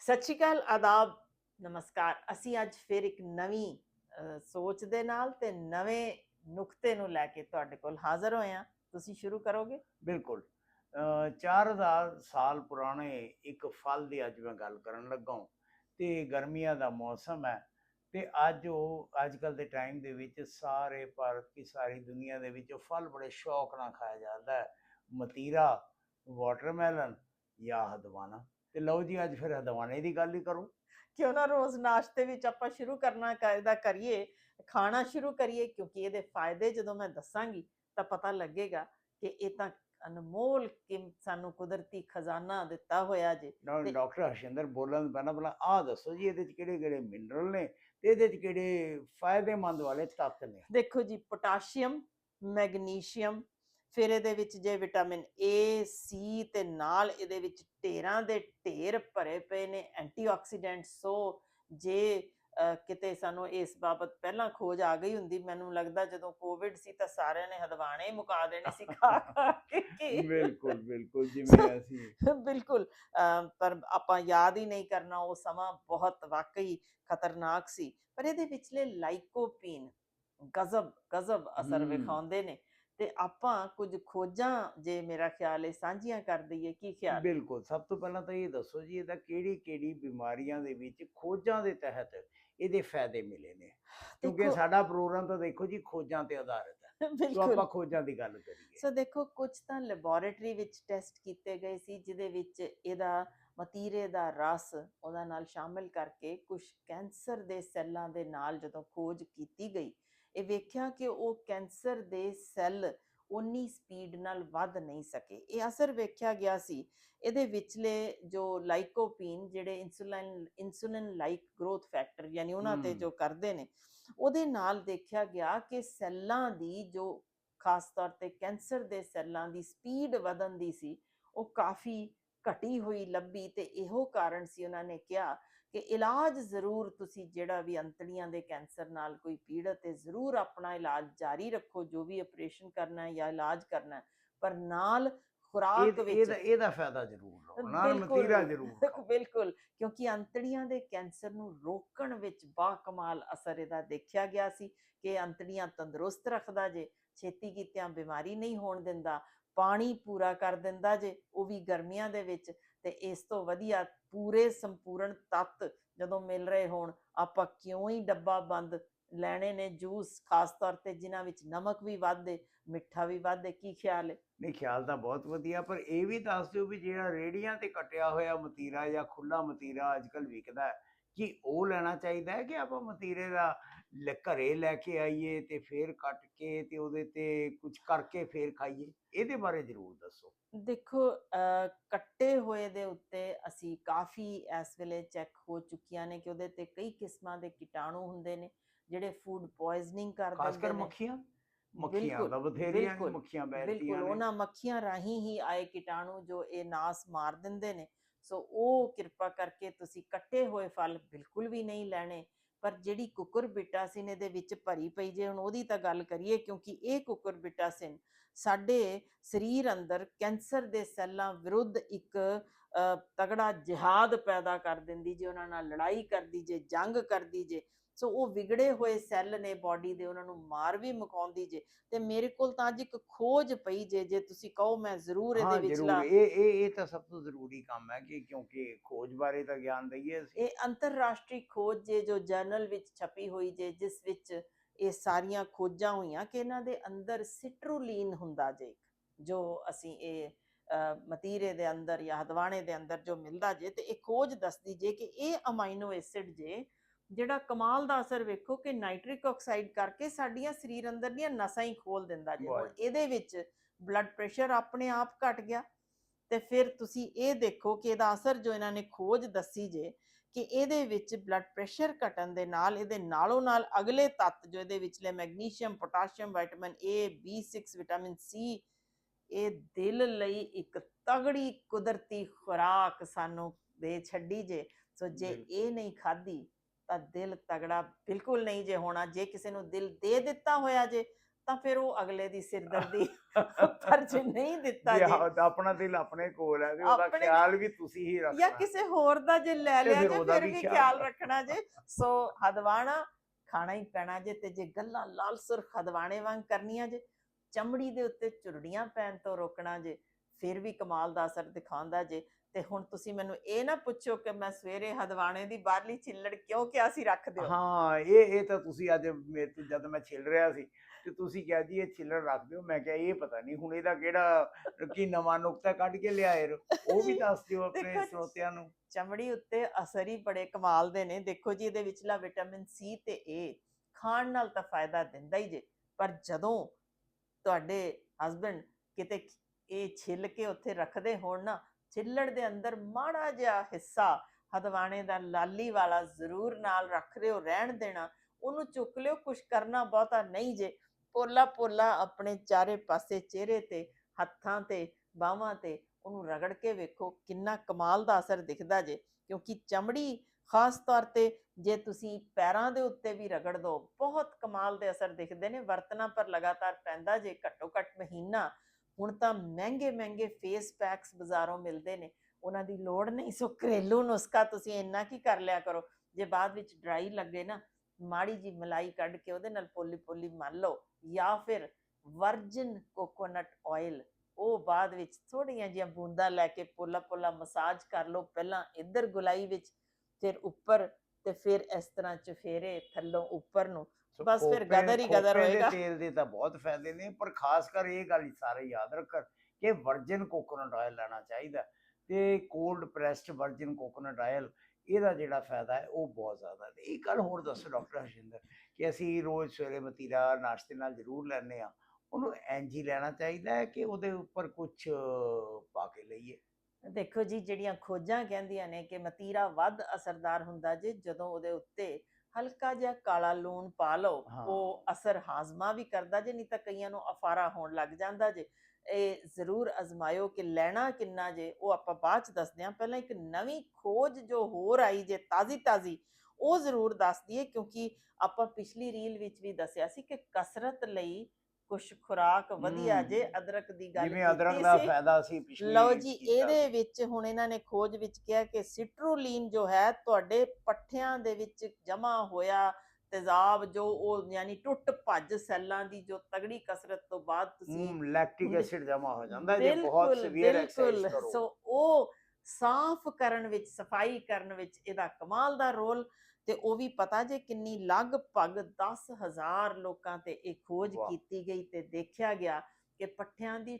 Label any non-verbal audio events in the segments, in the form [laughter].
ਸਤਿ ਸ਼੍ਰੀ ਅਕਾਲ, ਆਦਾਬ, ਨਮਸਕਾਰ। ਅਸੀਂ ਅੱਜ ਫਿਰ ਇੱਕ ਨਵੀਂ ਸੋਚ ਦੇ ਨਾਲ ਤੇ ਨਵੇਂ ਨੁਕਤੇ ਨੂੰ ਲੈ ਕੇ ਤੁਹਾਡੇ ਕੋਲ ਹਾਜ਼ਰ ਹੋਏ ਹਾਂ। ਤੁਸੀਂ ਸ਼ੁਰੂ ਕਰੋਗੇ? ਬਿਲਕੁਲ। 4000 ਸਾਲ ਪੁਰਾਣੇ ਇੱਕ ਫਲ ਦੀ ਅੱਜ ਮੈਂ ਗੱਲ ਕਰਨ ਲੱਗਾ ਤੇ ਗਰਮੀਆਂ ਦਾ ਮੌਸਮ ਹੈ ਤੇ ਅੱਜ ਉਹ ਅੱਜ ਕੱਲ ਦੇ ਟਾਈਮ ਦੇ ਵਿੱਚ ਸਾਰੇ ਭਾਰਤ ਦੀ ਸਾਰੀ ਦੁਨੀਆ ਦੇ ਵਿੱਚ ਉਹ ਫਲ ਬੜੇ ਸ਼ੌਕ ਨਾਲ ਖਾਇਆ ਜਾਂਦਾ ਹੈ। ਮਤੀਰਾ, ਵਾਟਰਮੈਲਨ ਜਾਂ ਹਦਵਾਨਾ ਤੇ ਲਓ ਜੀ ਅੱਜ ਫਿਰ ਹਦਵਾਣੇ ਦੀ ਗੱਲ ਹੀ ਕਰੋ। ਕਿਉਂ ਨਾ ਰੋਜ਼ ਨਾਸ਼ਤੇ ਵਿੱਚ ਆਪਾਂ ਸ਼ੁਰੂ ਕਰਨਾ ਕਾਇਦਾ ਕਰੀਏ ਖਾਣਾ ਸ਼ੁਰੂ ਕਰੀਏ ਕਿਉਂਕਿ ਇਹਦੇ ਫਾਇਦੇ ਜਦੋਂ ਮੈਂ ਦੱਸਾਂਗੀ ਤਾਂ ਪਤਾ ਲੱਗੇਗਾ ਕਿ ਇਹ ਤਾਂ ਅਨਮੋਲ ਕਿ ਸਾਨੂੰ ਕੁਦਰਤੀ ਖਜ਼ਾਨਾ ਦਿੱਤਾ ਹੋਇਆ ਜੇ। ਡਾਕਟਰ ਹਰਸ਼ਿੰਦਰ ਬੋਲਣ ਪਹਿਲਾਂ ਪਹਿਲਾਂ ਆਹ ਦੱਸੋ ਜੀ ਇਹਦੇ ਚ ਕਿਹੜੇ ਕਿਹੜੇ ਮਿਨਰਲ ਨੇ ਤੇ ਇਹਦੇ ਚ ਕਿਹੜੇ ਫਾਇਦੇਮੰਦ ਵਾਲੇ ਤੱਤ ਨੇ? ਦੇਖੋ ਜੀ ਪੋਟਾਸ਼ੀਅਮ ਮੈਗਨੀਸ਼ੀਅਮ ਫਿਰ ਇਹਦੇ ਵਿੱਚ ਜੇ ਵਿਟਾਮਿਨ ਏ ਸੀ ਤੇ ਨਾਲ ਇਹਦੇ ਵਿੱਚ ਢੇਰਾਂ ਦੇ ਢੇਰ ਭਰੇ ਪਏ ਨੇ ਐਂਟੀਆਕਸੀਡੈਂਟ ਸੋ ਜੇ ਕਿਤੇ ਸਾਨੂੰ ਇਸ ਬਾਬਤ ਪਹਿਲਾਂ ਖੋਜ ਆ ਗਈ ਹੁੰਦੀ ਮੈਨੂੰ ਲੱਗਦਾ ਜਦੋਂ ਕੋਵਿਡ ਸੀ ਤਾਂ ਸਾਰਿਆਂ ਨੇ ਹਦਵਾਣੇ ਹੀ ਮੁਕਾ ਦੇਣੇ ਸੀ ਖਾ ਖਾ ਕੇ। ਬਿਲਕੁਲ ਬਿਲਕੁਲ [laughs] ਜਿਵੇਂ ਅਸੀਂ [laughs] ਬਿਲਕੁਲ ਪਰ ਆਪਾਂ ਯਾਦ ਹੀ ਨਹੀਂ ਕਰਨਾ ਉਹ ਸਮਾਂ ਬਹੁਤ ਵਾਕਈ ਖਤਰਨਾਕ ਸੀ। ਪਰ ਇਹਦੇ ਵਿਚਲੇ ਲਾਈਕੋਪੀਨ ਗਜ਼ਬ ਗਜ਼ਬ ਅਸਰ। ਵਿਖਾਉਂਦੇ ਨੇ। ਤੇ ਆਪਾਂ ਕੁਝ ਖੋਜਾਂ ਜੇ ਮੇਰਾ ਖਿਆਲ ਹੈ ਸਾਂਝੀਆਂ ਕਰ ਦਈਏ ਕੀ ਖਿਆਲ ਬਿਲਕੁਲ ਸਭ ਤੋਂ ਪਹਿਲਾਂ ਤਾਂ ਇਹ ਦੱਸੋ ਜੀ ਇਹਦਾ ਕਿਹੜੀ ਕਿਹੜੀ ਬਿਮਾਰੀਆਂ ਦੇ ਵਿੱਚ ਖੋਜਾਂ ਦੇ ਤਹਿਤ ਇਹਦੇ ਫਾਇਦੇ ਮਿਲੇ ਨੇ? ਕਿਉਂਕਿ ਸਾਡਾ ਪ੍ਰੋਗਰਾਮ ਤਾਂ ਦੇਖੋ ਜੀ ਖੋਜਾਂ ਤੇ ਆਧਾਰਿਤ ਹੈ। [laughs] ਸੋ ਆਪਾਂ ਖੋਜਾਂ ਦੀ ਗੱਲ ਕਰੀਏ। ਸੋ ਦੇਖੋ ਕੁਝ ਤਾਂ ਲੈਬੋਰੇਟਰੀ ਵਿੱਚ ਟੈਸਟ ਕੀਤੇ ਗਏ ਸੀ ਜਿਹਦੇ ਵਿੱਚ ਇਹਦਾ ਮਤੀਰੇ ਦਾ ਰਸ ਉਹਦਾ ਨਾਲ ਸ਼ਾਮਿਲ ਕਰਕੇ ਕੁਝ ਕੈਂਸਰ ਦੇ ਸੈੱਲਾਂ ਦੇ ਨਾਲ ਜਦੋਂ ਖੋਜ ਕੀਤੀ ਗਈ ਇਹ ਵੇਖਿਆ ਕਿ ਉਹ ਕੈਂਸਰ ਦੇ ਸੈੱਲ ਉਨੀ ਸਪੀਡ ਨਾਲ ਵੱਧ ਨਹੀਂ ਸਕੇ ਇਹ ਅਸਰ ਵੇਖਿਆ ਗਿਆ ਸੀ ਇਹਦੇ ਵਿਚਲੇ ਜੋ ਲਾਈਕੋਪੀਨ ਜਿਹੜੇ insulin insulin like growth factor ਯਾਨੀ ਉਹਨਾਂ ਤੇ। ਜੋ ਕਰਦੇ ਨੇ ਉਹਦੇ ਨਾਲ ਦੇਖਿਆ ਗਿਆ ਕਿ ਸੈੱਲਾਂ ਦੀ ਜੋ ਖਾਸ ਤੌਰ ਤੇ ਕੈਂਸਰ ਦੇ ਸੈੱਲਾਂ ਦੀ ਸਪੀਡ ਵਧਣ ਦੀ ਸੀ ਉਹ ਕਾਫੀ ਘਟੀ ਹੋਈ ਲੱਭੀ ਤੇ ਇਹੋ ਕਾਰਨ ਸੀ ਉਹਨਾਂ ਨੇ ਕਿਹਾ ਕਿ ਇਲਾਜ ਜ਼ਰੂਰ ਤੁਸੀਂ ਜਿਹੜਾ ਵੀ ਅੰਤੜੀਆਂ ਦੇ ਕੈਂਸਰ ਨਾਲ ਕੋਈ ਪੀੜਤ ਹੈ ਜ਼ਰੂਰ ਆਪਣਾ ਇਲਾਜ ਜਾਰੀ ਰੱਖੋ ਜੋ ਵੀ ਆਪਰੇਸ਼ਨ ਕਰਨਾ ਹੈ ਜਾਂ ਇਲਾਜ ਕਰਨਾ ਹੈ ਪਰ ਨਾਲ ਖੁਰਾਕ ਵਿੱਚ ਇਹਦਾ ਇਹਦਾ ਫਾਇਦਾ ਜ਼ਰੂਰ ਲਓ ਨਾਲ ਮਤੀਰਾ ਜ਼ਰੂਰ। ਬਿਲਕੁਲ ਕਿਉਂਕਿ ਅੰਤੜੀਆਂ ਦੇ ਕੈਂਸਰ ਨੂੰ ਰੋਕਣ ਵਿੱਚ ਬਾ ਕਮਾਲ ਅਸਰ ਇਹਦਾ ਦੇਖਿਆ ਗਿਆ ਸੀ ਕਿ ਅੰਤੜੀਆਂ ਤੰਦਰੁਸਤ ਰੱਖਦਾ ਜੇ ਛੇਤੀ ਕੀਤਿਆਂ ਬਿਮਾਰੀ ਨਹੀਂ ਹੋਣ ਦਿੰਦਾ ਪਾਣੀ ਪੂਰਾ ਕਰ ਦਿੰਦਾ ਜੇ ਉਹ ਵੀ ਗਰਮੀਆਂ ਦੇ ਵਿੱਚ ਤੇ ਇਸ ਤੋਂ ਵਧੀਆ ਪੂਰੇ ਸੰਪੂਰਨ ਤੱਤ ਜਦੋਂ ਮਿਲ ਰਹੇ ਹੋਣ, ਆਪਾਂ ਕਿਉਂ ਹੀ ਡੱਬਾ ਬੰਦ ਲੈਣੇ ਨੇ ਜੂਸ, ਖਾਸ ਤੌਰ ਤੇ ਜਿਨ੍ਹਾਂ ਵਿੱਚ ਨਮਕ ਵੀ ਵੱਧ ਮਿੱਠਾ ਵੀ ਵੱਧ ਕੀ ਖਿਆਲ ਹੈ ਨਹੀਂ, ਖਿਆਲ ਤਾਂ ਬਹੁਤ ਵਧੀਆ, ਪਰ ਇਹ ਵੀ ਦੱਸ ਦਿਓ ਵੀ ਜਿਹੜਾ ਰੇੜੀਆਂ ਤੇ ਕਟਿਆ ਹੋਇਆ ਮਤੀਰਾ ਜਾਂ ਖੁੱਲਾ ਮਤੀਰਾ ਅੱਜਕੱਲ ਵਿਕਦਾ ਹੈ, ਕਿ ਉਹ ਲੈਣਾ ਚਾਹੀਦਾ ਹੈ ਕਿ ਆਪਾਂ ਮਤੀਰੇ ਦਾ ਘਰੇ ਲੈ ਕੇ ਆਈਏ ਤੇ ਫੇਰ ਕੱਟ ਕੇ ਤੇ ਉਹਦੇ ਤੇ ਕੁਝ ਕਰਕੇ ਫੇਰ ਖਾਈਏ ਇਹਦੇ ਬਾਰੇ ਜ਼ਰੂਰ ਦੱਸੋ। ਦੇਖੋ ਕੱਟੇ ਹੋਏ ਦੇ ਉੱਤੇ ਅਸੀਂ ਕਾਫੀ ਇਸ ਵੇਲੇ ਚੈੱਕ ਹੋ ਚੁੱਕੀਆਂ ਨੇ ਕਿ ਉਹਦੇ ਤੇ ਕਈ ਕਿਸਮਾਂ ਦੇ ਕੀਟਾਣੂ ਹੁੰਦੇ ਨੇ ਜਿਹੜੇ ਫੂਡ ਪੋਇਜ਼ਨਿੰਗ ਕਰ ਖਾਸ ਕਰ ਨੇ। ਮੱਖੀਆਂ? ਮੱਖੀਆਂ ਬਿਲਕੁਲ, ਦਾ ਬਥੇਰੀਆਂ ਬਿਲਕੁਲ, ਮੱਖੀਆਂ ਬੈਠਦੀਆਂ ਬਿਲਕੁਲ ਨੇ। ਉਹਨਾਂ ਮੱਖੀਆਂ ਰਾਹੀਂ ਹੀ ਆਏ ਕੀਟਾਣੂ ਜੋ ਇਹ ਨਾਸ ਮਾਰ ਦਿੰਦੇ ਨੇ। ਸੋ ਉਹ ਕਿਰਪਾ ਕਰਕੇ ਤੁਸੀਂ ਕੱਟੇ ਹੋਏ ਫਲ ਬਿਲਕੁਲ ਵੀ ਨਹੀਂ ਲੈਣੇ ਪਰ ਜਿਹੜੀ ਕੁਕਰਬਿਟਾਸਿਨ ਇਹਦੇ ਵਿੱਚ ਭਰੀ ਪਈ ਜੇ ਹੁਣ ਉਹਦੀ ਤਾਂ ਗੱਲ ਕਰੀਏ ਕਿਉਂਕਿ ਇਹ ਕੁਕਰਬਿਟਾਸਿਨ ਸਾਡੇ ਸਰੀਰ ਅੰਦਰ ਕੈਂਸਰ ਦੇ ਸੈੱਲਾਂ ਵਿਰੁੱਧ ਇੱਕ ਅ, ਤਗੜਾ ਜਿਹਾਦ ਪੈਦਾ ਕਰ ਦਿੰਦੀ ਜੇ ਉਹਨਾਂ ਨਾਲ ਲੜਾਈ ਕਰਦੀ ਜੇ ਜੰਗ ਕਰਦੀ ਜੇ ਸੋ ਉਹ ਵਿਗੜੇ ਹੋਏ ਸੈੱਲ ਨੇ ਬਾਡੀ ਦੇ ਉਹਨਾਂ ਨੂੰ ਮਾਰ ਵੀ ਮੁਕਾਉਂਦੀ ਜੇ ਤੇ ਮੇਰੇ ਕੋਲ ਤਾਂ ਅੱਜ ਇੱਕ ਖੋਜ ਪਈ ਜੇ ਜੇ ਤੁਸੀਂ ਕਹੋ ਮੈਂ ਜ਼ਰੂਰ ਇਹਦੇ ਜ਼ਰੂਰ। ਵਿਚਲਾ ਇਹ ਇਹ ਇਹ ਤਾਂ ਸਭ ਤੋਂ ਜ਼ਰੂਰੀ ਕੰਮ ਹੈ ਕਿ ਕਿਉਂਕਿ ਖੋਜ ਬਾਰੇ ਤਾਂ ਗਿਆਨ ਦਈਏ ਅਸੀਂ। ਇਹ ਅੰਤਰਰਾਸ਼ਟਰੀ ਖੋਜ ਜੇ ਜੋ ਜਰਨਲ ਵਿੱਚ ਛਪੀ ਹੋਈ ਜੇ ਜਿਸ ਵਿੱਚ ਇਹ ਸਾਰੀਆਂ ਖੋਜਾਂ ਹੋਈਆਂ ਕਿ ਇਹਨਾਂ ਦੇ ਅੰਦਰ ਸਿਟਰੂਲੀਨ ਹੁੰਦਾ ਜੇ ਜੋ ਅਸੀਂ ਇਹ ਮਤੀਰੇ ਦੇ ਅੰਦਰ ਜਾਂ ਹਦਵਾਣੇ ਦੇ ਅੰਦਰ ਜੋ ਮਿਲਦਾ ਜੇ ਤੇ ਇਹ ਖੋਜ ਦੱਸਦੀ ਜੇ ਕਿ ਇਹ ਅਮਾਈਨੋ ਐਸਿਡ ਜੇ ਜਿਹੜਾ ਕਮਾਲ ਦਾ ਅਸਰ ਵੇਖੋ ਕਿ ਨਾਈਟ੍ਰਿਕ ਆਕਸਾਈਡ ਕਰਕੇ ਸਾਡੀਆਂ ਸਰੀਰ ਅੰਦਰ ਦੀਆਂ ਨਸਾਂ ਹੀ ਖੋਲ ਦਿੰਦਾ ਜੇ ਹੁਣ। ਇਹਦੇ ਵਿੱਚ ਬਲੱਡ ਪ੍ਰੈਸ਼ਰ ਆਪਣੇ ਆਪ ਘਟ ਗਿਆ ਤੇ ਫਿਰ ਤੁਸੀਂ ਇਹ ਦੇਖੋ ਕਿ ਇਹਦਾ ਅਸਰ ਜੋ ਇਹਨਾਂ ਨੇ ਖੋਜ ਦੱਸੀ ਜੇ ਕਿ ਇਹਦੇ ਵਿੱਚ ਬਲੱਡ ਪ੍ਰੈਸ਼ਰ ਘਟਣ ਦੇ ਨਾਲ ਇਹਦੇ ਨਾਲੋਂ ਨਾਲ ਅਗਲੇ ਤੱਤ ਜੋ ਇਹਦੇ ਵਿਚਲੇ magnesium potassium vitamin A B6 vitamin C ਇਹ ਦਿਲ ਲਈ ਇੱਕ ਤਗੜੀ ਕੁਦਰਤੀ ਖੁਰਾਕ ਸਾਨੂੰ ਦੇ ਛੱਡੀ ਜੇ ਸੋ ਜੇ। ਇਹ ਨਹੀਂ ਖਾਧੀ ਤਾਂ ਦਿਲ ਤਗੜਾ ਬਿਲਕੁਲ ਨਹੀਂ ਜੇ ਹੋਣਾ ਜੇ ਕਿਸੇ ਨੂੰ ਦਿਲ ਦੇ ਦਿੱਤਾ ਹੋਇਆ ਜੇ ਤਾਂ ਫਿਰ ਉਹ ਅਗਲੇ ਦੀ ਸਿਰਦਰਦੀ [laughs] ਪਰ ਜੇ ਨਹੀਂ ਦਿੱਤਾ ਜੇ। ਆਪਣਾ ਦਿਲ ਆਪਣੇ ਕੋਲ ਹੈ ਤੇ ਉਹਦਾ ਖਿਆਲ ਵੀ ਤੁਸੀਂ ਹੀ ਰੱਖਣਾ। ਜਾਂ ਕਿਸੇ ਹੋਰ ਦਾ ਜੇ ਲੈ ਲਿਆ ਜੇ ਫਿਰ ਵੀ ਖਿਆਲ ਰੱਖਣਾ। ਜੇ। ਸੋ ਹਦਵਾਣਾ ਖਾਣਾ ਹੀ ਪੈਣਾ ਜੇ ਤੇ ਜੇ ਗੱਲਾਂ ਲਾਲ ਸੁਰਖ ਹਦਵਾਣੇ ਵਾਂਗ ਕਰਨੀਆਂ ਜੇ ਚਮੜੀ ਦੇ ਉੱਤੇ ਚੁਰੜੀਆਂ ਪੈਣ ਤੋਂ ਰੋਕਣਾ ਜੇ ਫਿਰ ਵੀ ਕਮਾਲ ਦਾ ਅਸਰ ਦਿਖਾਉਂਦਾ ਜੇ। ਤੇ ਹੁਣ ਤੁਸੀਂ ਮੈਨੂੰ ਇਹ ਨਾ ਪੁੱਛੋ ਕਿ ਮੈਂ ਸਵੇਰੇ ਹਦਵਾਣੇ ਦੀ ਬਾਹਰਲੀ ਛਿੱਲੜ ਕਿਉਂ ਕਿਹਾ ਸੀ ਰੱਖ ਦਿਓ ਹਾਂ ਇਹ ਇਹ ਤਾਂ ਤੁਸੀਂ ਅੱਜ ਮੇਰੇ ਤੋਂ ਜਦ ਮੈਂ ਛਿਲ ਰਿਹਾ ਸੀ ਤੇ ਤੁਸੀਂ ਕਿਹਾ ਜੀ ਇਹ ਛਿੱਲੜ ਰੱਖ ਦਿਓ ਮੈਂ ਕਿਹਾ ਇਹ ਪਤਾ ਨਹੀਂ ਹੁਣ ਇਹਦਾ ਕਿਹੜਾ ਕੀ ਨਵਾਂ ਨੁਕਤਾ ਕੱਢ ਕੇ ਲਿਆਏ। ਉਹ ਵੀ ਦੱਸ ਦਿਓ ਆਪਣੇ ਸਰੋਤਿਆਂ ਨੂੰ ਚਮੜੀ ਉੱਤੇ ਅਸਰ ਹੀ ਬੜੇ ਕਮਾਲ ਦੇ ਨੇ ਦੇਖੋ ਜੀ ਇਹਦੇ ਵਿਚਲਾ ਵਿਟਾਮਿਨ ਸੀ ਤੇ ਏ ਖਾਣ ਨਾਲ ਤਾਂ ਫਾਇਦਾ ਦਿੰਦਾ ਹੀ ਜੇ ਪਰ ਜਦੋਂ ਤੁਹਾਡੇ ਹਸਬੰਡ ਕਿਤੇ ਇਹ ਛਿੱਲ ਕੇ ਉੱਥੇ ਰੱਖਦੇ ਹੋਣ ਨਾ ਛਿੱਲੜ ਦੇ ਅੰਦਰ ਮਾੜਾ ਜਿਹਾ ਹਿੱਸਾ ਹਦਵਾਣੇ ਦਾ ਲਾਲੀ ਵਾਲਾ ਜ਼ਰੂਰ ਨਾਲ ਰੱਖ ਲਿਓ ਰਹਿਣ ਦੇਣਾ। ਉਹਨੂੰ ਚੁੱਕ ਲਿਓ, ਕੁਛ ਕਰਨਾ ਬਹੁਤਾ ਨਹੀਂ ਜੇ। ਪੋਲਾ ਪੋਲਾ ਆਪਣੇ ਚਾਰੇ ਪਾਸੇ ਚਿਹਰੇ ਤੇ, ਹੱਥਾਂ ਤੇ, ਬਾਹਾਂ ਤੇ ਉਹਨੂੰ ਰਗੜ ਕੇ ਵੇਖੋ, ਕਿੰਨਾ ਕਮਾਲ ਦਾ ਅਸਰ ਦਿਖਦਾ ਜੇ। ਕਿਉਂਕਿ ਚਮੜੀ ਖਾਸ ਤੌਰ ਤੇ ਜੇ ਤੁਸੀਂ ਪੈਰਾਂ ਦੇ ਉੱਤੇ ਵੀ ਰਗੜ ਦੋ, ਬਹੁਤ ਕਮਾਲ ਦੇ ਅਸਰ ਦਿਖਦੇ ਨੇ। ਵਰਤਣਾ ਪਰ ਲਗਾਤਾਰ ਪੈਂਦਾ ਜੇ, ਘੱਟੋ ਘੱਟ ਮਹੀਨਾ ਹੁਣ ਤਾਂ ਮਹਿੰਗੇ ਮਹਿੰਗੇ ਫੇਸ ਪੈਕਸ ਬਾਜ਼ਾਰੋਂ ਮਿਲਦੇ ਨੇ। ਉਹਨਾਂ ਦੀ ਲੋੜ ਨਹੀਂ। ਸੋ ਘਰੇਲੂ ਨੁਸਖਾ ਤੁਸੀਂ ਇੰਨਾ ਕੀ ਕਰ ਲਿਆ ਕਰੋ। ਜੇ ਬਾਅਦ ਵਿੱਚ ਡਰਾਈ ਲੱਗੇ ਨਾ, ਮਾੜੀ ਜੀ ਮਲਾਈ ਕੱਢ ਕੇ ਉਹਦੇ ਨਾਲ ਪੋਲੀ ਪੋਲੀ ਮੰਨ ਲਓ ਜਾਂ ਫਿਰ ਵਰਜਨ ਕੋਕੋਨਟ ਆਇਲ ਉਹ ਬਾਅਦ ਵਿੱਚ ਥੋੜੀਆਂ ਜਿਹੀਆਂ ਬੂੰਦਾਂ ਲੈ ਕੇ ਪੋਲਾ ਪੋਲਾ ਮਸਾਜ ਕਰ ਲਓ। ਪਹਿਲਾਂ ਇੱਧਰ ਗੁਲਾਈ ਵਿੱਚ, ਫਿਰ ਉੱਪਰ ਤੇ ਫਿਰ ਇਸ ਤਰ੍ਹਾਂ ਚਫੇਰੇ ਥੱਲੋਂ ਉੱਪਰ ਨੂੰ। ਬਸ ਫਿਰ ਖੋਪੇ- ਗਦਰ ਹੀ ਗਦਰ ਖੋਪੇ ਦੇ ਹੋਏਗਾ। ਤੇਲ ਦੇ ਤਾਂ ਬਹੁਤ ਫਾਇਦੇ ਨੇ ਪਰ ਖਾਸ ਕਰ ਇਹ ਗੱਲ ਸਾਰੇ ਯਾਦ ਰੱਖਣ ਕਿ ਵਰਜਨ ਕੋਕੋਨਟ ਆਇਲ ਲੈਣਾ ਚਾਹੀਦਾ ਤੇ cold pressed virgin coconut oil ਇਹਦਾ ਜਿਹੜਾ ਫਾਇਦਾ ਹੈ ਉਹ ਬਹੁਤ ਜ਼ਿਆਦਾ ਹੈ। ਇੱਕ ਗੱਲ ਹੋਰ ਦੱਸੋ ਡਾਕਟਰ ਹਰਸ਼ਿੰਦਰ ਕਿ ਅਸੀਂ ਰੋਜ਼ ਸਵੇਰੇ ਮਤੀਰਾ ਨਾਸ਼ਤੇ ਨਾਲ ਜ਼ਰੂਰ ਲੈਂਦੇ ਆ ਉਹਨੂੰ ਹੀ ਲੈਣਾ ਚਾਹੀਦਾ ਹੈ ਕਿ ਉਹਦੇ ਉੱਪਰ ਕੁਝ ਪਾ ਕੇ ਲਈਏ ਦੇਖੋ ਜੀ ਜਿਹੜੀਆਂ ਖੋਜਾਂ ਕਹਿੰਦੀਆਂ ਨੇ ਕਿ ਮਤੀਰਾ ਵੱਧ ਅਸਰਦਾਰ ਹੁੰਦਾ ਜੇ ਜਦੋਂ ਉਹਦੇ ਉੱਤੇ ਹਲਕਾ ਜਿਹਾ ਕਾਲਾ ਲੂਣ ਪਾ ਲਓ। ਉਹ ਅਸਰ ਹਾਜ਼ਮਾ ਵੀ ਕਰਦਾ ਜੇ ਨਹੀਂ ਤਾਂ ਕਈਆਂ ਨੂੰ ਅਫਾਰਾ ਹੋਣ ਲੱਗ ਜਾਂਦਾ ਜੇ ਇਹ ਜ਼ਰੂਰ ਅਜ਼ਮਾਇਓ ਕਿ ਲੈਣਾ ਕਿੰਨਾ ਜੇ ਉਹ ਆਪਾਂ ਬਾਅਦ ਚ ਦੱਸਦੇ ਹਾਂ ਪਹਿਲਾਂ ਇੱਕ ਨਵੀਂ ਖੋਜ ਜੋ ਹੋਰ ਆਈ ਜੇ ਤਾਜ਼ੀ ਤਾਜ਼ੀ ਉਹ ਜ਼ਰੂਰ ਦੱਸ ਦਈਏ ਕਿਉਂਕਿ ਆਪਾਂ ਪਿਛਲੀ ਰੀਲ ਵਿੱਚ ਵੀ ਦੱਸਿਆ ਸੀ ਕਿ ਕਸਰਤ ਲਈ ਕੁਝ ਖੁਰਾਕ ਵਧੀਆ ਹਮ, ਜੇ ਅਦਰਕ ਦੀ ਗੱਲ ਜਿਵੇਂ ਅਦਰਕ ਕੀਤੀ ਦਾ ਸੀ। ਫਾਇਦਾ ਸੀ ਪਿਛਲੀ ਲਓ ਜੀ ਕੀਤਾ ਇਹਦੇ ਵਿੱਚ ਹੁਣ ਇਹਨਾਂ ਨੇ ਖੋਜ ਵਿੱਚ ਕਿਹਾ ਕਿ ਸਿਟਰੋਲੀਨ ਜੋ ਹੈ ਤੁਹਾਡੇ ਪੱਠਿਆਂ ਦੇ ਵਿੱਚ ਜਮਾ ਹੋਇਆ ਤੇਜ਼ਾਬ ਜੋ ਉਹ ਯਾਨੀ ਟੁੱਟ ਭੱਜ ਸੈੱਲਾਂ ਦੀ ਜੋ ਤਗੜੀ ਕਸਰਤ ਤੋਂ ਬਾਅਦ ਤੁਸੀਂ ਲੈਕਟਿਕ ਹੁੰਦੇ- ਐਸਿਡ ਜਮਾ ਹੋ ਜਾਂਦਾ ਹੈ ਜੇ ਬਹੁਤ ਬਿਲਕੁਲ, ਸੀਵੀਅਰ ਐਕਸਰਸਾਈਜ਼ ਬਿਲਕੁਲ। ਕਰੋ ਸੋ ਉਹ ਸਾਫ਼ ਕਰਨ ਵਿੱਚ ਸਫ਼ਾਈ ਕਰਨ ਵਿੱਚ ਇਹਦਾ ਕਮਾਲ ਦਾ ਰੋਲ ਤੇ ਉਹ ਵੀ ਪਤਾ ਜੇ ਕਿੰਨੀ ਲਗਭਗ 10000 ਲੋਕਾਂ ਤੇ ਇਹ ਖੋਜ। ਕੀਤੀ ਗਈ ਤੇ ਦੇਖਿਆ ਗਿਆ ਕਿ ਪੱਠਿਆਂ ਦੀ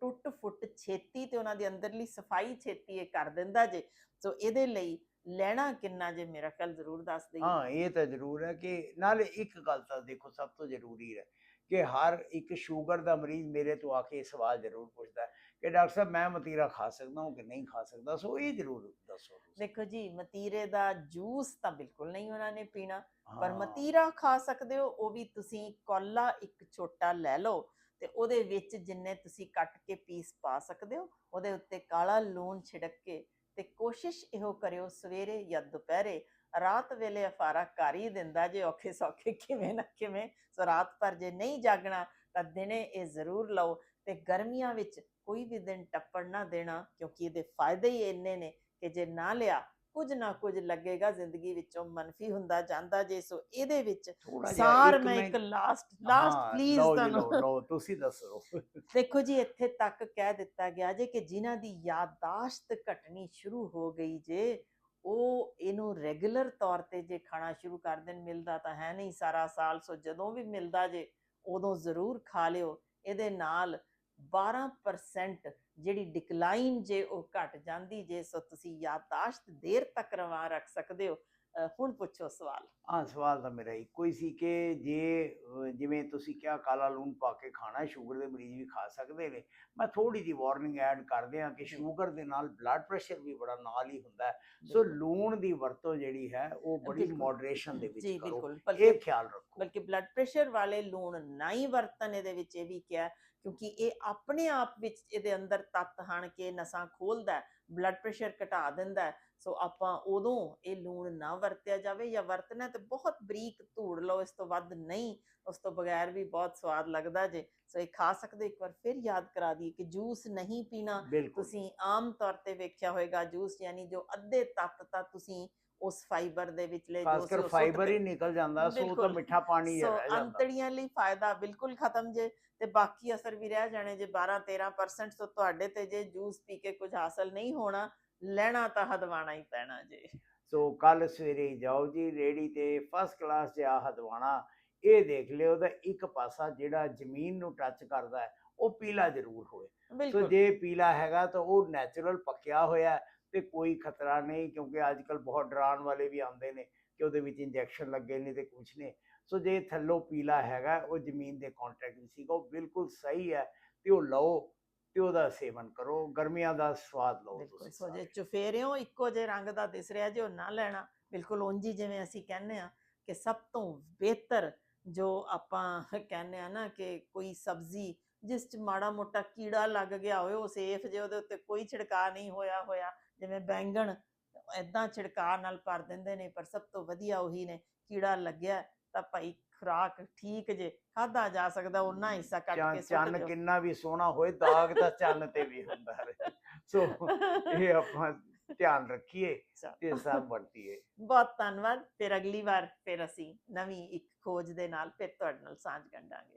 ਟੁੱਟ ਫੁੱਟ ਛੇਤੀ ਤੇ ਉਹਨਾਂ ਦੀ ਅੰਦਰਲੀ ਸਫ਼ਾਈ ਛੇਤੀ ਇਹ ਕਰ ਦਿੰਦਾ ਜੇ ਸੋ ਇਹਦੇ ਲਈ ਲੈਣਾ ਕਿੰਨਾ ਜੇ ਮੇਰਾ ਖਿਆਲ ਜ਼ਰੂਰ ਦੱਸ ਦਈਏ ਹਾਂ ਇਹ ਤਾਂ ਜ਼ਰੂਰ ਹੈ ਕਿ ਨਾਲੇ ਇੱਕ ਗੱਲ ਤਾਂ ਦੇਖੋ ਸਭ ਤੋਂ ਜ਼ਰੂਰੀ ਹੈ ਕਿ ਹਰ ਇੱਕ ਸ਼ੂਗਰ ਦਾ ਮਰੀਜ਼ ਮੇਰੇ ਤੋਂ ਆ ਕੇ ਇਹ ਸਵਾਲ ਜ਼ਰੂਰ ਪੁੱਛਦਾ ਕਿ ਡਾਕਟਰ ਸਾਹਿਬ ਮੈਂ ਮਤੀਰਾ ਖਾ ਸਕਦਾ ਹਾਂ ਕਿ ਨਹੀਂ ਖਾ ਸਕਦਾ ਸੋ ਇਹ ਜ਼ਰੂਰ ਦੱਸੋ। ਦੇਖੋ ਜੀ ਮਤੀਰੇ ਦਾ ਜੂਸ ਤਾਂ ਬਿਲਕੁਲ ਨਹੀਂ ਉਹਨਾਂ ਨੇ ਪੀਣਾ ਪਰ ਮਤੀਰਾ ਖਾ ਸਕਦੇ ਹੋ ਉਹ ਵੀ ਤੁਸੀਂ ਕੋਲਾ ਇੱਕ ਛੋਟਾ ਲੈ ਲਓ ਤੇ ਉਹਦੇ ਵਿੱਚ ਜਿੰਨੇ ਤੁਸੀਂ ਕੱਟ ਕੇ ਪੀਸ ਪਾ ਸਕਦੇ ਹੋ ਉਹਦੇ ਉੱਤੇ ਕਾਲਾ ਲੂਣ ਛਿੜਕ ਕੇ ਤੇ ਕੋਸ਼ਿਸ਼ ਇਹੋ ਕਰਿਓ ਸਵੇਰੇ ਜਾਂ ਦੁਪਹਿਰੇ ਰਾਤ ਵੇਲੇ ਅਫਾਰਾ ਕਰ ਹੀ ਦਿੰਦਾ ਜੇ ਔਖੇ ਸੌਖੇ ਕਿਵੇਂ ਨਾ ਕਿਵੇਂ ਸੋ ਰਾਤ ਪਰ ਜੇ ਨਹੀਂ ਜਾਗਣਾ ਤਾਂ ਦਿਨੇ ਇਹ ਜ਼ਰੂਰ ਲਓ ਤੇ ਗਰਮੀਆਂ ਵਿੱਚ ਕੋਈ ਵੀ ਦਿਨ ਟੱਪੜ ਨਾ ਦੇਣਾ ਕਿਉਂਕਿ ਇਹਦੇ ਫਾਇਦੇ ਹੀ ਇੰਨੇ ਨੇ ਕਿ ਜੇ ਨਾ ਲਿਆ ਕੁਝ ਨਾ ਕੁਝ ਲੱਗੇਗਾ ਜ਼ਿੰਦਗੀ ਵਿੱਚੋਂ ਮਨਫੀ ਹੁੰਦਾ ਜਾਂਦਾ ਜੇ ਸੋ ਇਹਦੇ ਵਿੱਚ ਸਾਰ ਮੈਂ ਇੱਕ ਲਾਸਟ ਲਾਸਟ ਪਲੀਜ਼ ਤੁਹਾਨੂੰ। ਲਓ ਤੁਸੀਂ ਦੱਸੋ। ਦੇਖੋ ਜੀ ਇੱਥੇ ਤੱਕ ਕਹਿ ਦਿੱਤਾ ਗਿਆ ਜੇ ਕਿ ਜਿਨ੍ਹਾਂ ਦੀ ਯਾਦਾਸ਼ਤ ਘਟਣੀ ਸ਼ੁਰੂ ਹੋ ਗਈ ਜੇ ਉਹ ਇਹਨੂੰ ਰੈਗੂਲਰ ਤੌਰ ਤੇ ਜੇ ਖਾਣਾ ਸ਼ੁਰੂ ਕਰ ਦੇਣ ਮਿਲਦਾ ਤਾਂ ਹੈ ਨਹੀਂ ਸਾਰਾ ਸਾਲ ਸੋ ਜਦੋਂ ਵੀ ਮਿਲਦਾ ਜੇ ਉਦੋਂ ਜ਼ਰੂਰ ਖਾ ਲਿਓ। ਇਹਦੇ ਨਾਲ 12% ਜਿਹੜੀ ਡਿਕਲਾਈਨ ਜੇ ਉਹ ਘਟ ਜਾਂਦੀ ਜੇ ਸੋ ਤੁਸੀਂ ਯਾਦਾਸ਼ਤ ਦੇਰ ਤੱਕ ਰਵਾ ਰੱਖ ਸਕਦੇ ਹੋ ਹੁਣ ਪੁੱਛੋ ਸਵਾਲ ਹਾਂ ਸਵਾਲ ਤਾਂ ਮੇਰਾ ਇੱਕੋ ਹੀ ਸੀ ਕਿ ਜੇ ਜਿਵੇਂ ਤੁਸੀਂ ਕਿਹਾ ਕਾਲਾ ਲੂਣ ਪਾ ਕੇ ਖਾਣਾ ਸ਼ੂਗਰ ਦੇ ਮਰੀਜ਼ ਵੀ ਖਾ ਸਕਦੇ ਨੇ ਮੈਂ ਥੋੜੀ ਜਿਹੀ ਵਾਰਨਿੰਗ ਐਡ ਕਰ ਦਿਆਂ ਕਿ ਜੀ। ਸ਼ੂਗਰ ਦੇ ਨਾਲ ਬਲੱਡ ਪ੍ਰੈਸ਼ਰ ਵੀ ਬੜਾ ਨਾਲ ਹੀ ਹੁੰਦਾ ਹੈ ਸੋ ਲੂਣ ਦੀ ਵਰਤੋਂ ਜਿਹੜੀ ਹੈ ਉਹ ਬੜੀ। ਮੋਡਰੇਸ਼ਨ ਦੇ ਵਿੱਚ ਜੀ ਕਰੋ ਇਹ ਖਿਆਲ ਰੱਖੋ ਬਲਕਿ ਬਲੱਡ ਪ੍ਰੈਸ਼ਰ ਵਾਲੇ ਲੂਣ ਨਾ ਹੀ ਵਰਤਨ ਇਹਦੇ ਵਿੱਚ ਇਹ ਵੀ ਕਿਹਾ ਕਿਉਂਕਿ ਇਹ ਆਪਣੇ ਆਪ ਵਿੱਚ ਇਹਦੇ ਅੰਦਰ ਤੱਤ ਹਣ ਕੇ ਨਸਾਂ ਖੋਲਦਾ ਹੈ। ਬਲੱਡ ਪ੍ਰੈਸ਼ਰ ਘਟਾ ਦਿੰਦਾ ਹੈ ਸੋ ਆਪਾਂ ਉਦੋਂ ਇਹ ਲੂਣ ਨਾ ਵਰਤਿਆ ਜਾਵੇ ਜਾਂ ਵਰਤਣਾ ਤੇ ਬਹੁਤ ਬਰੀਕ ਧੂੜ ਲਓ ਇਸ ਤੋਂ ਵੱਧ ਨਹੀਂ ਉਸ ਤੋਂ ਬਗੈਰ ਵੀ ਬਹੁਤ ਸਵਾਦ ਲੱਗਦਾ ਜੇ ਸੋ ਇਹ ਖਾ ਸਕਦੇ ਹੋ। ਇੱਕ ਵਾਰ ਫਿਰ ਯਾਦ ਕਰਾ ਦਈਏ ਕਿ ਜੂਸ ਨਹੀਂ ਪੀਣਾ ਤੁਸੀਂ ਆਮ ਤੌਰ ਤੇ ਵੇਖਿਆ ਹੋਵੇਗਾ ਜੂਸ ਯਾਨੀ ਜੋ ਅੱਧੇ ਤੱਤ ਤਾਂ ਤੁਸੀਂ ਉਸ ਫਾਈਬਰ ਦੇ ਵਿਚਲੇ ਜੋ ਖਾਸ ਸੀ ਕਰ ਫਾਈਬਰ ਹੀ ਨਿਕਲ ਜਾਂਦਾ ਸੋ ਤਾਂ। ਮਿੱਠਾ ਪਾਣੀ ਸੋ ਰਹਿ ਜਾਂਦਾ ਅੰਤੜੀਆਂ ਲਈ ਫਾਇਦਾ ਬਿਲਕੁਲ ਖਤਮ ਜੇ ਤੇ ਬਾਕੀ ਅਸਰ ਵੀ ਰਹਿ ਜਾਣੇ ਜੇ 12 13% ਸੋ ਤੁਹਾਡੇ ਤੇ ਜੇ ਜੂਸ ਪੀ ਕੇ ਕੁਝ ਹਾਸਲ ਨਹੀਂ ਹੋਣਾ ਲੈਣਾ ਤਾਂ ਹਦਵਾਣਾ ਹੀ ਪੈਣਾ ਜੇ। ਸੋ ਕੱਲ ਸਵੇਰੇ ਜਾਓ ਜੀ ਰੇੜੀ ਤੇ ਫਸਟ ਕਲਾਸ ਜਿਹਾ ਹਦਵਾਣਾ। ਇਹ ਦੇਖ ਲਿਓ ਤਾਂ ਇੱਕ ਪਾਸਾ ਜਿਹੜਾ ਜ਼ਮੀਨ ਨੂੰ ਟੱਚ ਕਰਦਾ ਹੈ ਉਹ ਪੀਲਾ ਜ਼ਰੂਰ ਹੋਵੇ। ਸੋ ਜੇ ਪੀਲਾ ਹੈਗਾ ਤਾਂ ਉਹ ਨੈਚੁਰਲ ਪੱਕਿਆ ਹੋਇਆ ਤੇ ਕੋਈ ਖਤਰਾ ਨਹੀਂ ਕਿਉਂਕਿ ਅੱਜ ਕੱਲ ਬਹੁਤ ਡਰਾਉਣ ਵਾਲੇ ਵੀ ਆਉਂਦੇ ਨੇ ਕਿ ਉਹਦੇ ਵਿੱਚ ਇੰਜੈਕਸ਼ਨ ਲੱਗੇ ਨੇ ਤੇ ਕੁਝ ਨੇ ਸੋ ਜੇ ਥੱਲੋਂ ਪੀਲਾ ਹੈਗਾ ਉਹ ਜ਼ਮੀਨ ਦੇ ਕੰਟੈਕਟ ਸੀਗਾ ਉਹ ਬਿਲਕੁਲ ਸਹੀ ਹੈ ਤੇ ਉਹ ਲਓ। ਤੇ ਉਹਦਾ ਸੇਵਨ ਕਰੋ ਗਰਮੀਆਂ ਦਾ ਸਵਾਦ ਲਓ ਬਿਲਕੁਲ ਸੋ ਜੇ। ਚੁਫੇਰਿਓ ਇੱਕੋ ਜਿਹੇ ਰੰਗ ਦਾ ਦਿਸ ਰਿਹਾ ਜੇ ਉਹ ਨਾ ਲੈਣਾ ਬਿਲਕੁਲ ਉਂਝ ਹੀ ਜਿਵੇਂ ਅਸੀਂ ਕਹਿੰਦੇ ਆ ਕਿ ਸਭ ਤੋਂ ਬਿਹਤਰ ਜੋ ਆਪਾਂ ਕਹਿੰਦੇ ਆ ਨਾ ਕਿ ਕੋਈ ਸਬਜ਼ੀ ਜਿਸ ਚ ਮਾੜਾ ਮੋਟਾ ਕੀੜਾ ਲੱਗ ਗਿਆ ਹੋਵੇ ਉਹ ਸੇਫ ਜੇ ਉਹਦੇ ਉੱਤੇ ਕੋਈ ਛਿੜਕਾ ਨਹੀਂ ਹੋਇਆ ਹੋਇਆ ਜਿਵੇਂ ਬੈਂਗਣ ਐਦਾਂ ਛਿੜਕਾ ਨਾਲ ਭਰ ਦਿੰਦੇ ਨੇ ਪਰ ਸਭ ਤੋਂ ਵਧੀਆ ਉਹੀ ਨੇ ਕੀੜਾ ਲੱਗਿਆ ਤਾਂ ਭਾਈ ਖੁਰਾਕ ਠੀਕ ਜੇ ਖਾਦਾ ਜਾ ਸਕਦਾ ਉਹਨਾਂ ਹਿੱਸਾ ਕੱਟ ਕੇ ਸੁੱਟ ਚੰਨ ਕਿੰਨਾ ਵੀ ਸੋਹਣਾ ਹੋਏ ਦਾਗ ਤਾਂ ਚੰਨ ਤੇ ਵੀ ਹੁੰਦਾ ਹੈ ਸੋ ਇਹ ਆਪਾਂ ਧਿਆਨ ਰੱਖੀਏ। ਤੇ ਸਭ ਵਰਤੀਏ। ਬਹੁਤ ਧੰਨਵਾਦ ਫਿਰ ਅਗਲੀ ਵਾਰ ਫਿਰ ਅਸੀਂ ਨਵੀਂ ਇੱਕ ਖੋਜ ਦੇ ਨਾਲ ਫਿਰ ਤੁਹਾਡੇ ਨਾਲ ਸਾਂਝ ਗੰਢਾਂਗੇ।